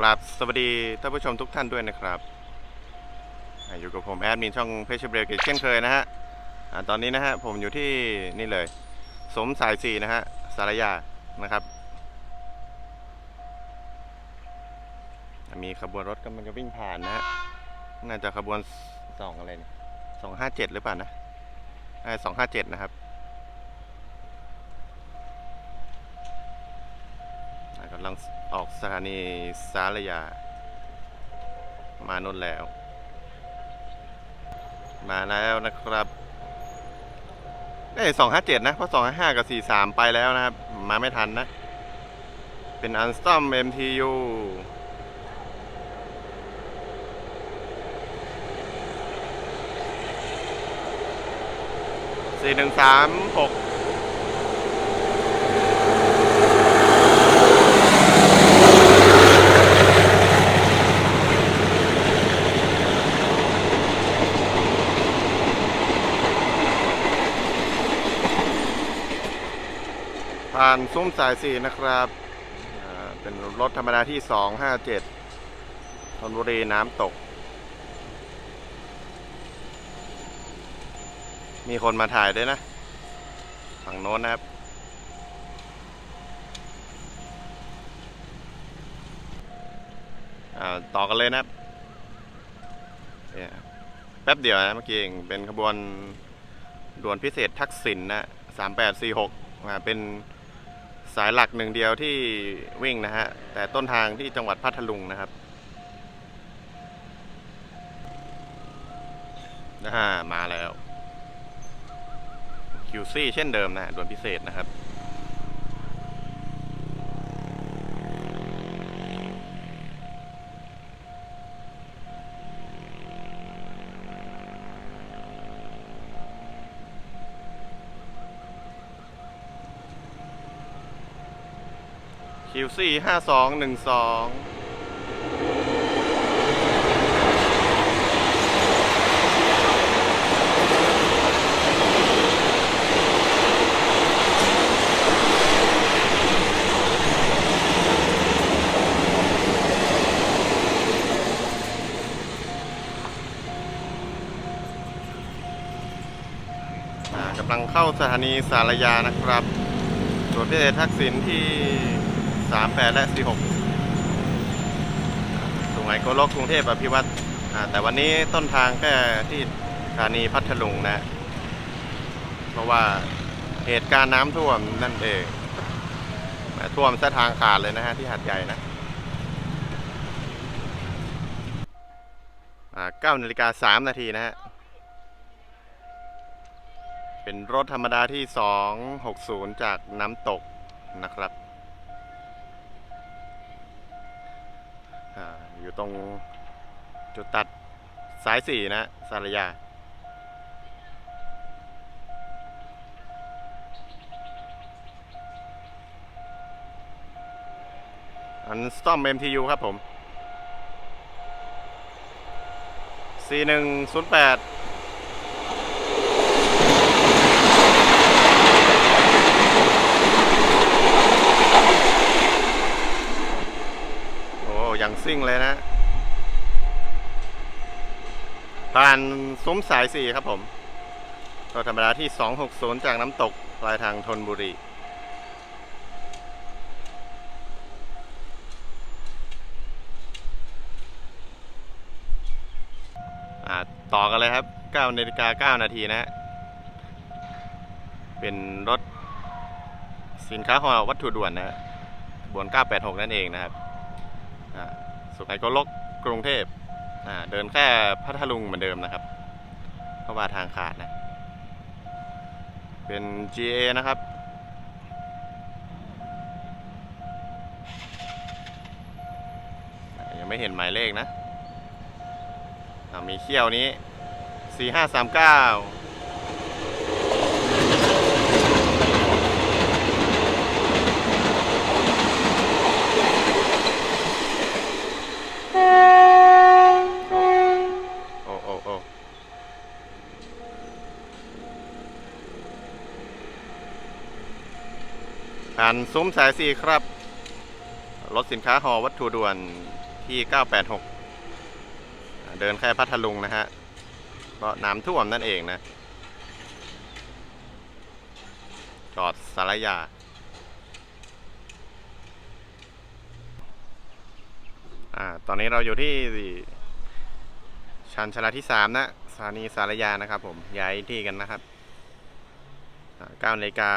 อ่ากราบสวัสดีท่านผู้ชมทุกท่านด้วยนะครับ อยู่กับผมแอดมินช่องเพชรเบรกเช่นเคยนะฮะตอนนี้นะฮะผมอยู่ที่นี่เลย สมสายสีนะฮะสารยานะครับ มีขบวนรถกำลังจะวิ่งผ่านนะฮะน่าจะขบวนสองอะไรนี่สองห้าเจ็ดหรือเปล่านะสองห้าเจ็ดนะครับอ่ากำ ลังออกสถานีสารยา มานนแล้ว มาแล้วนะครับเอ้สองห้าเจ็ดนะ เพราะสองห้ากับสี่สามไปแล้วนะครับ มาไม่ทันนะ เป็นอันสตอม MTU สี่หนึ่งสามหกานซุ้มสายสี่นะครับ เป็นรถธรรมดาที่สองห้าเจ็ดธนบุรีน้ำตก มีคนมาถ่ายด้วยนะ ฝั่งโน้นนะครับต่อกันเลยนะครับเนี่ยแป๊บเดียวนะเมื่อกี้เองเป็นขบวนด่วนพิเศษทักษิณนะสามแปดสี่หกเป็น สายหลักหนึ่งเดียวที่วิ่งนะฮะ แต่ต้นทางที่จังหวัดพัทลุงนะครับอ่ามาแล้ว QC เช่นเดิมนะด่วนพิเศษนะครับ QC ห้าสองหนึ่งสองกำลังเข้าสถานีสารยานะครับส่วนพิเศทักษิณที่ 38 และ 46สุไหงโกลกกรุงเทพอภิวัตรแต่วันนี้ต้นทางแค่ที่สถานีพัทลุงนะ เพราะว่าเหตุการณ์น้ำท่วมนั่นเองท่วมเส้นทางขาดเลยนะฮะที่หัดใหญ่นะอ่า9นาฬิกา3นาทีนะฮะ เป็นรถธรรมดาที่260จากน้ำตกนะครับ อยู่ตรงจุดตัดสายสี่นะสารยา อันซ่อม MTU ครับผม 4108 โอ้ยัง ซิ่งเลยนะ ผ่านซุ้มสายสี่ครับผม ก็ธรรมดาที่ 260 จากน้ำตกปลายทางธนบุรีอ่าต่อกันเลยครับ9นาฬิกา9นาทีนะ เป็นรถสินค้าห่อวัตถุด่วนนะฮะบน986 นั่นเองนะครับอ่า สุไหงโกลกกรุงเทพเดินแค่พัทลุงเหมือนเดิมนะครับ เพราะว่าทางขาดนะ เป็น GA นะครับยังไม่เห็นหมายเลขนะ มีเขี้ยวนี้ 4539 โอ้โอ้โอ้ผ่านซุ้มสายสี่ครับ รถสินค้าหอวัตถุด่วนที่ 986 เดินแค่พัทลุงนะฮะก็น้ำท่วมนั่นเองนะ จอดสารยา อ่า ตอนนี้เราอยู่ที่ชันชลาที่สามนะสถานีสารยานะครับผมย้ายที่กันนะครับอ่า9นาฬิกา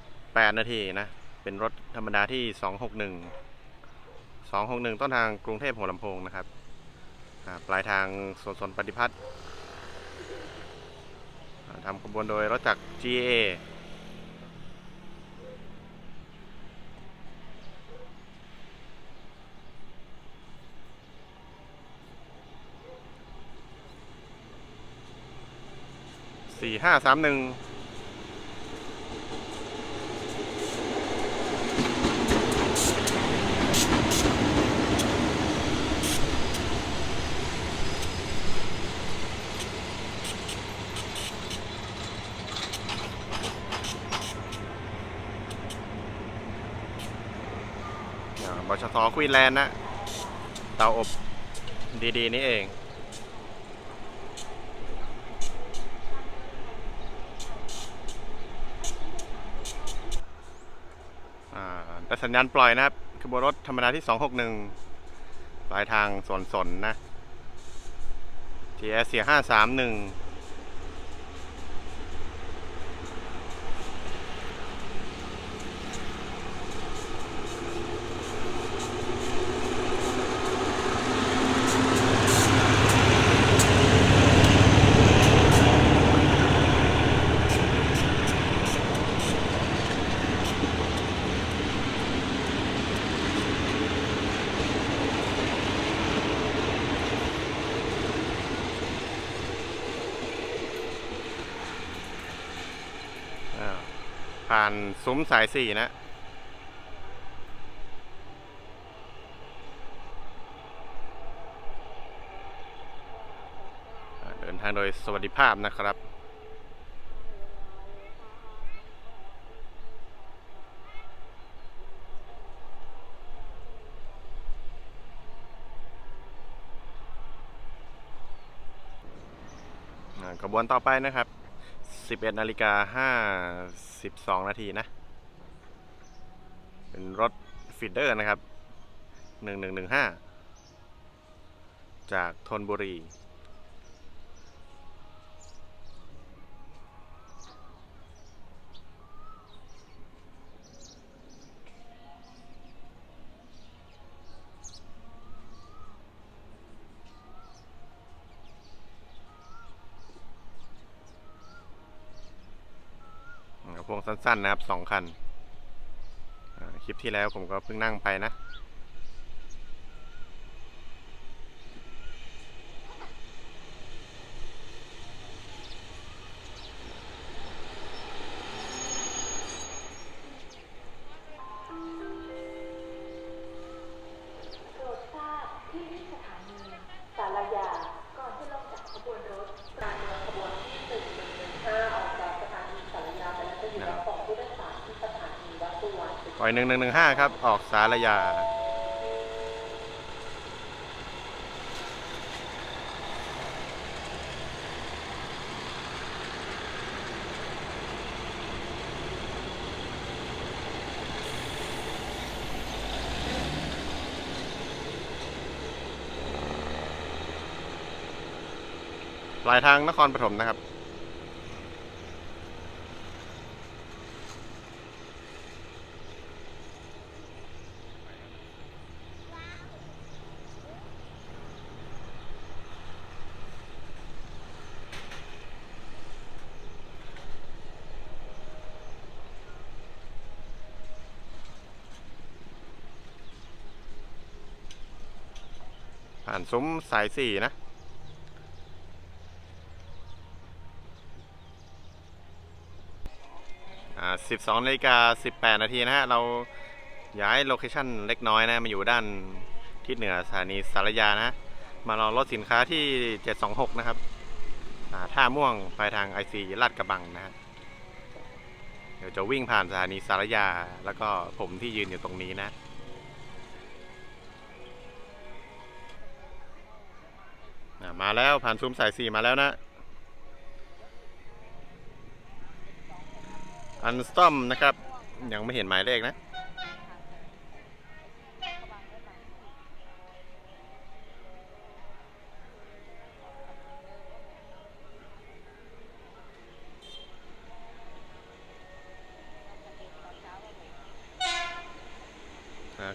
18 นาทีนะ เป็นรถธรรมดาที่ 261 261 ต้นทางกรุงเทพหัวลำโพงนะครับปลายทางสวนสนปฏิพัฒน์ทำขบวนโดยรถจักร GA สี่ห้าสามหนึ่งบ ชทควีนแลนด์นะ เตาอบดีๆ นี่เอง อ่าแต่สัญญาณปล่อยนะครับขบวนรถธรรมดาที่ 261 ปลายทางสวนสนนะ GS 4531 ซุ้มสายสี่นะ เดินทางโดยสวัสดิภาพนะครับอ่าขบวนต่อไปนะครับ 11นาฬิกา52นาทีนะ เป็นรถฟีดเดอร์นะครับ 1115 จากธนบุรี วงสั้นๆนะครับสองคันคลิปที่แล้วผมก็เพิ่งนั่งไปนะ วรรณปล่อย1115ครับ ออกสารยา ปลายทางนครปฐมนะครับ นซุ้มสายสี่นะ อ่า12นาฬิกา18นาทีนะฮะ เราย้ายโลเคชั่นเล็กน้อยนะ มาอยู่ด้านทิศเหนือสถานีสารยานะ มารอรถสินค้าที่726นะครับ อ่าท่าม่วงไปทางไอซีลาดกระบังนะฮะ เดี๋ยวจะวิ่งผ่านสถานีสารยา แล้วก็ผมที่ยืนอยู่ตรงนี้นะ มาแล้วผ่านซุ้มสายสี่มาแล้วนะ อันสตอมนะครับ ยังไม่เห็นหมายเลขนะ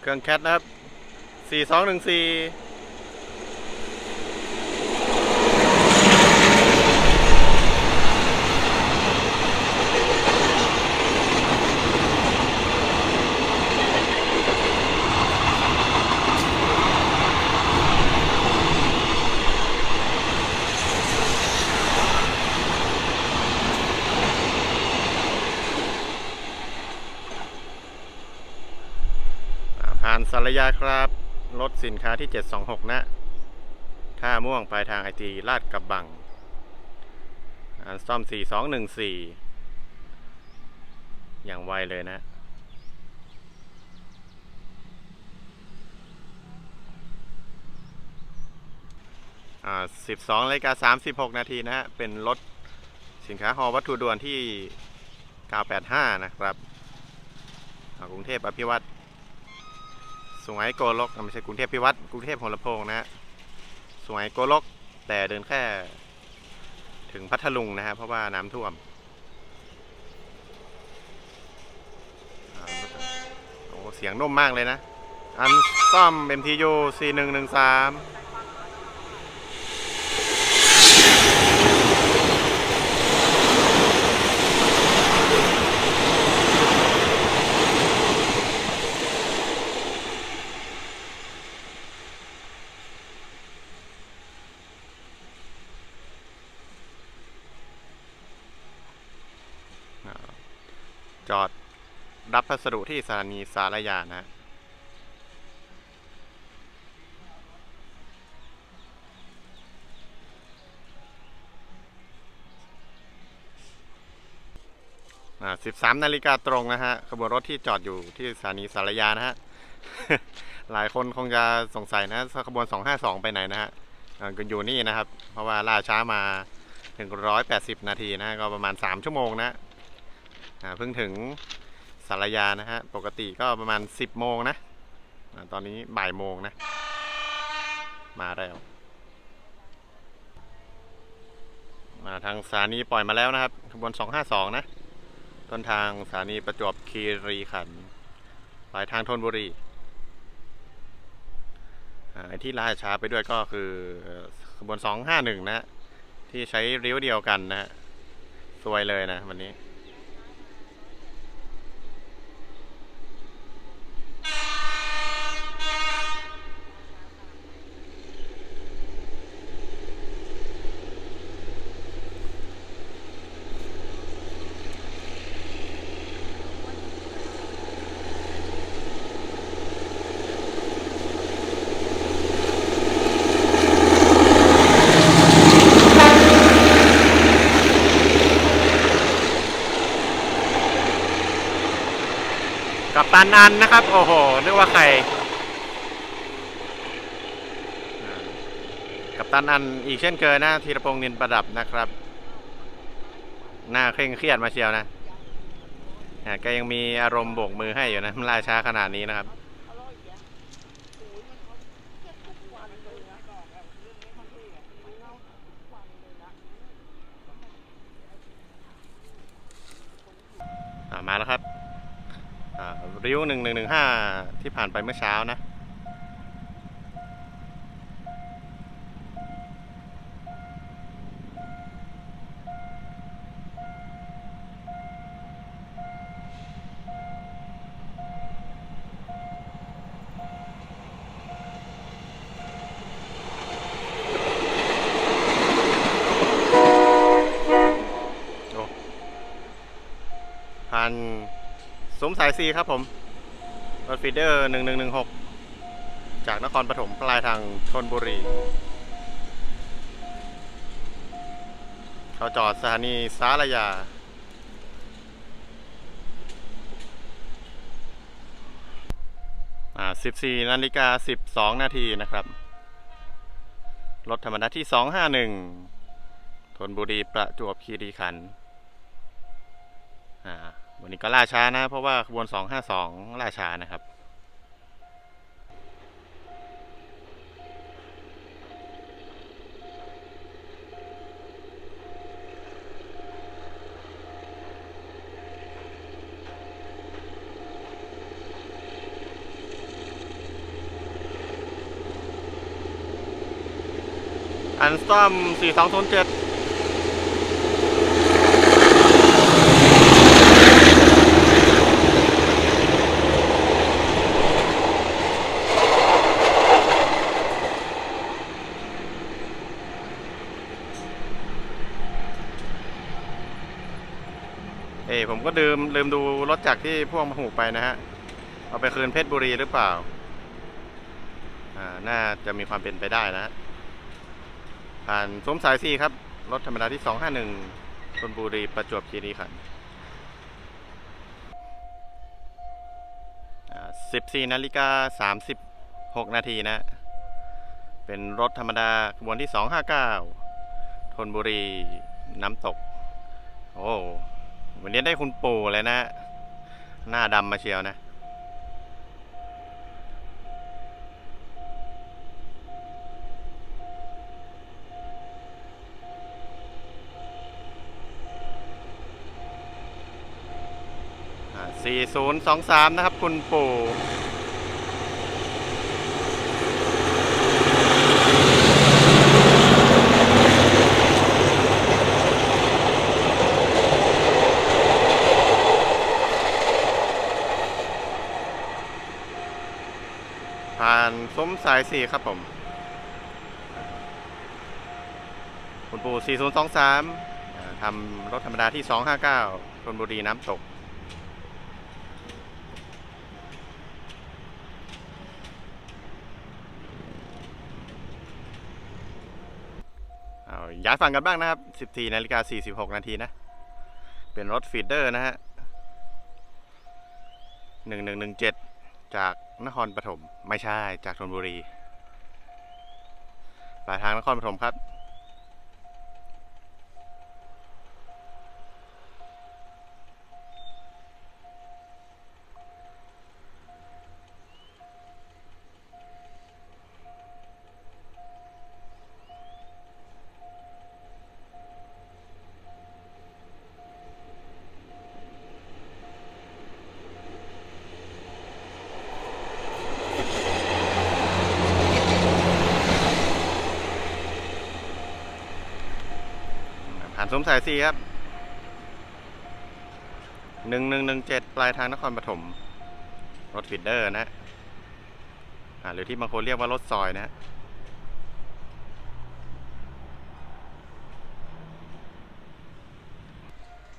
เครื่องแคทนะครับ 4214 อ่าผ่านสารยาครับรถสินค้าที่ 726 นะท่าม่วงปลายทางไอทีลาดกระบังอันซ่อม 4214 อย่างไวเลยนะอ่า12นาฬิกา36 นาทีนะฮะ เป็นรถสินค้าฮอวัตถุด่วนที่ 985 นะครับ กรุงเทพอภิวัตร สงไหงโกลกไม่ใช่กรุงเทพพิวัตรกรุงเทพหัวลำโพงนะฮะสงไหงโกลกแต่เดินแค่ ถึงพัทลุงนะฮะเพราะว่าน้ำท่วมโอ้เสียงนุ่มมากเลยนะ อันซ่อม MTU 4113 จอด รับพัสดุที่สถานีสารยานะฮะอ่า13นาฬิกาตรงนะฮะ ขบวนรถที่จอดอยู่ที่สถานีสารยานะฮะ หลายคนคงจะสงสัยนะขบวน 252 ไปไหนนะฮะอ่าก็อยู่นี่นะครับ เพราะว่าล่าช้ามา 180 นาทีนะ ก็ประมาณ 3 ชั่วโมงนะอ่าเพิ่งถึง สารยานะฮะ ปกติก็ประมาณ 10 โมงนะ ตอนนี้บ่ายโมงนะ มาแล้วมาทางสถานีปล่อยมาแล้วนะครับขบวน 252 นะ ต้นทางสถานีประจวบคีรีขันธ์ปลายทางธนบุรีอ่าไอ้ที่ล่าช้าไปด้วยก็คือขบวน 251 นะ ที่ใช้ริ้วเดียวกันนะฮะสวยเลยนะวันนี้ ตันอันนะครับ โอ้โหนึกว่าใครอ่กับตันอันอีกเช่นเคยนะธีรพงษ์นินประดับนะครับ หน้าเคร่งเครียดมาเชียวนะแกยังมีอารมณ์โบกมือให้อยู่นะมันล่าช้าขนาดนี้นะครับ อ่ามาแล้วครับ อ่า ริ้ว 1115 ที่ผ่านไปเมื่อเช้านะ โอ้ผ่าน สมสายซีครับผมรถฟีเดอร์หนึ่งหนึ่งหนึ่งหกจากนครปฐมปลายทางชนบุรี เขาจอดสถานีสารยา อ่า 14นาฬิกา 12 นาทีนะครับ รถธรรมดาที่ 251ธนบุรีประจวบคีรีขันธ์อ่า วันนี้ก็ล่าช้านะ เพราะว่าขบวน 252 ล่าช้านะครับ อันสตอม 4207 ก็ลืมลืมดูรถจักรที่พ่วงมาหูไปนะฮะ เอาไปคืนเพชรบุรีหรือเปล่า อ่า น่าจะมีความเป็นไปได้นะ ผ่านซุ้มสายสี่ครับ รถธรรมดาที่ 251ชนบุรีประจวบคีรีขันธ์อ่า14นาฬิกา36 นาทีนะ เป็นรถธรรมดาขบวนที่ 259ธนบุรีน้ำตก โอ้ วันนี้ได้คุณปู่เลยนะ หน้าดำมาเชียวนะ 4023 นะครับคุณปู่ ผ่านซุ้ม สายสี่ครับผม คุณปู่4023อ่าทำรถธรรมดาที่259ชนบุรีน้ำตก เอาย้ายฝั่งกันบ้างนะครับ14นาฬิกา46นาทีนะ เป็นรถฟีดเดอร์นะฮะ1117จ จากนครปฐมไม่ใช่จากธนบุรีปลายทางนครปฐมครับ ผ่านซุ้มสายสี่ครับหนึ่งหนึ่งหนึ่งเจ็ดปลายทางนครปฐมรถฟีดเดอร์นะอ่าหรือที่บางคนเรียกว่ารถซอยนะ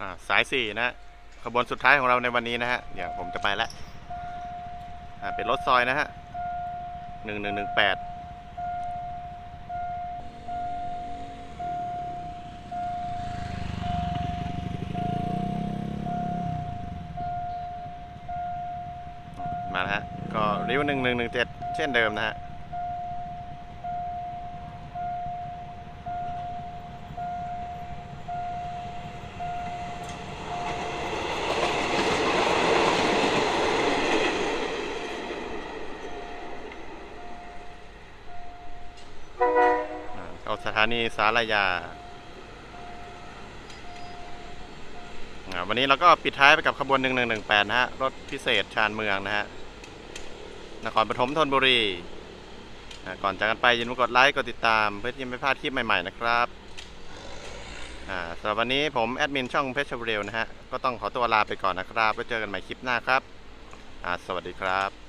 อ่าสายสี่นะขบวนสุดท้ายของเราในวันนี้นะฮะเดี๋ยวผมจะไปแล้วเป็นรถซอยนะฮะหนึ่งหนึ่งหนึ่งแปด 117 เช่นเดิมนะฮะเอาสถานีสารยาวันนี้เราก็ปิดท้ายไปกับขบวน 1118 นะฮะ รถพิเศษชานเมืองนะฮะ นครปฐมธนบุรีก่อนจากกันไปอย่าลืมกดไลค์กดติดตามเพื่อที่จะไม่พลาดคลิปใหม่ๆนะครับสำหรับวันนี้ผมแอดมินช่องเพชรบุรีนะฮะ ก็ต้องขอตัวลาไปก่อนนะครับไว้เจอกันใหม่คลิปหน้าครับ สวัสดีครับ